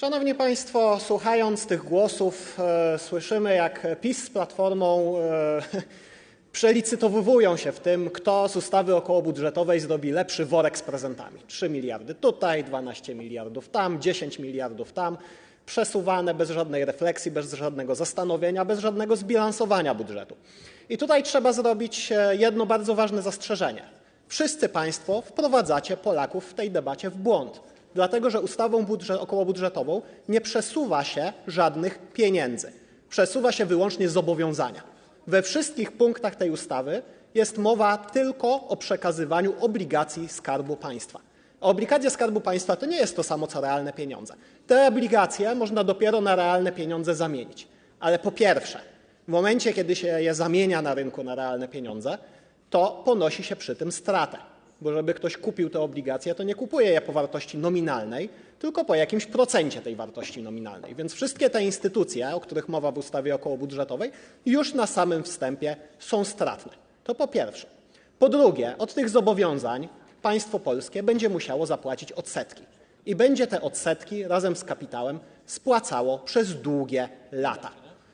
Szanowni Państwo, słuchając tych głosów, e, słyszymy, jak PiS z Platformą e, przelicytowują się w tym, kto z ustawy okołobudżetowej zrobi lepszy worek z prezentami. 3 miliardy tutaj, 12 miliardów tam, 10 miliardów tam, przesuwane bez żadnej refleksji, bez żadnego zastanowienia, bez żadnego zbilansowania budżetu. I tutaj trzeba zrobić e, jedno bardzo ważne zastrzeżenie. Wszyscy Państwo wprowadzacie Polaków w tej debacie w błąd dlatego że ustawą budżet, okołobudżetową nie przesuwa się żadnych pieniędzy. Przesuwa się wyłącznie zobowiązania. We wszystkich punktach tej ustawy jest mowa tylko o przekazywaniu obligacji Skarbu Państwa. A obligacje Skarbu Państwa to nie jest to samo co realne pieniądze. Te obligacje można dopiero na realne pieniądze zamienić. Ale po pierwsze, w momencie, kiedy się je zamienia na rynku na realne pieniądze, to ponosi się przy tym stratę bo żeby ktoś kupił te obligacje, to nie kupuje je po wartości nominalnej, tylko po jakimś procencie tej wartości nominalnej. Więc wszystkie te instytucje, o których mowa w ustawie okołobudżetowej, już na samym wstępie są stratne. To po pierwsze. Po drugie, od tych zobowiązań państwo polskie będzie musiało zapłacić odsetki. I będzie te odsetki razem z kapitałem spłacało przez długie lata.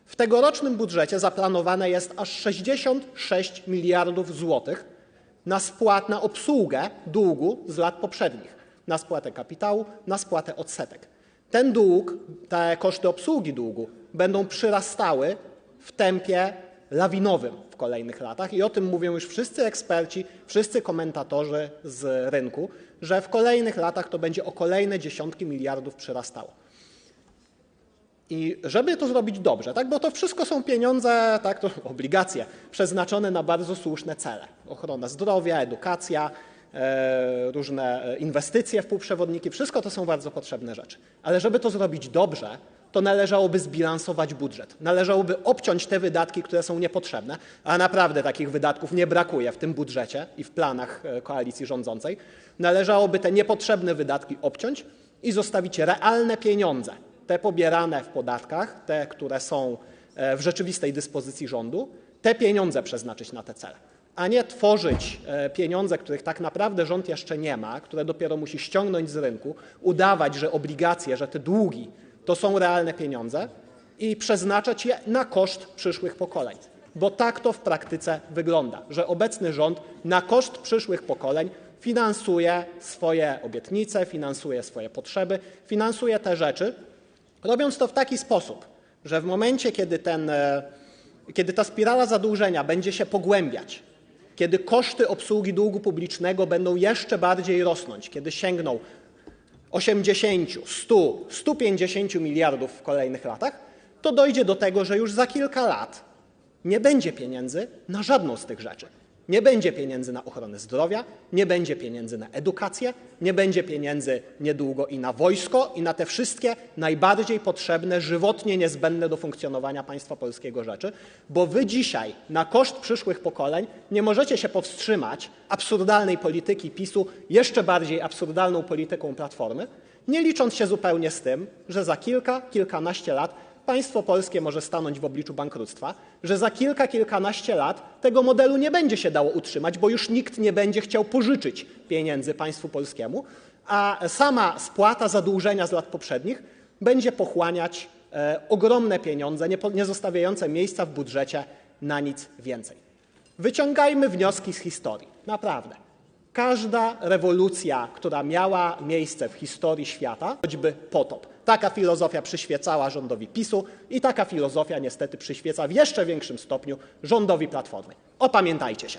W tegorocznym budżecie zaplanowane jest aż 66 miliardów złotych na spłat, na obsługę długu z lat poprzednich, na spłatę kapitału, na spłatę odsetek. Ten dług, te koszty obsługi długu będą przyrastały w tempie lawinowym w kolejnych latach i o tym mówią już wszyscy eksperci, wszyscy komentatorzy z rynku, że w kolejnych latach to będzie o kolejne dziesiątki miliardów przyrastało. I żeby to zrobić dobrze, tak, bo to wszystko są pieniądze, tak, to obligacje przeznaczone na bardzo słuszne cele. Ochrona zdrowia, edukacja, e, różne e, inwestycje w półprzewodniki, wszystko to są bardzo potrzebne rzeczy. Ale żeby to zrobić dobrze, to należałoby zbilansować budżet. Należałoby obciąć te wydatki, które są niepotrzebne, a naprawdę takich wydatków nie brakuje w tym budżecie i w planach e, koalicji rządzącej. Należałoby te niepotrzebne wydatki obciąć i zostawić realne pieniądze te pobierane w podatkach, te, które są e, w rzeczywistej dyspozycji rządu, te pieniądze przeznaczyć na te cele, a nie tworzyć e, pieniądze, których tak naprawdę rząd jeszcze nie ma, które dopiero musi ściągnąć z rynku, udawać, że obligacje, że te długi to są realne pieniądze i przeznaczać je na koszt przyszłych pokoleń. Bo tak to w praktyce wygląda, że obecny rząd na koszt przyszłych pokoleń finansuje swoje obietnice, finansuje swoje potrzeby, finansuje te rzeczy, robiąc to w taki sposób, że w momencie, e, kiedy ta spirala zadłużenia będzie się pogłębiać, kiedy koszty obsługi długu publicznego będą jeszcze bardziej rosnąć, kiedy sięgną 80, 100, 150 miliardów w kolejnych latach, to dojdzie do tego, że już za kilka lat nie będzie pieniędzy na żadną z tych rzeczy. Nie będzie pieniędzy na ochronę zdrowia, nie będzie pieniędzy na edukację, nie będzie pieniędzy niedługo i na wojsko, i na te wszystkie najbardziej potrzebne, żywotnie niezbędne do funkcjonowania państwa polskiego rzeczy, bo wy dzisiaj na koszt przyszłych pokoleń nie możecie się powstrzymać absurdalnej polityki PiSu, jeszcze bardziej absurdalną polityką Platformy, nie licząc się zupełnie z tym, że za kilka, kilkanaście lat państwo polskie może stanąć w obliczu bankructwa, że za kilka, kilkanaście lat tego modelu nie będzie się dało utrzymać, bo już nikt nie będzie chciał pożyczyć pieniędzy państwu polskiemu, a sama spłata zadłużenia z lat poprzednich będzie pochłaniać e, ogromne pieniądze, nie, nie zostawiające miejsca w budżecie na nic więcej. Wyciągajmy wnioski z historii. Naprawdę. Każda rewolucja, która miała miejsce w historii świata, choćby potop, taka filozofia przyświecała rządowi PiSu i taka filozofia niestety przyświeca w jeszcze większym stopniu rządowi Platformy. Opamiętajcie się.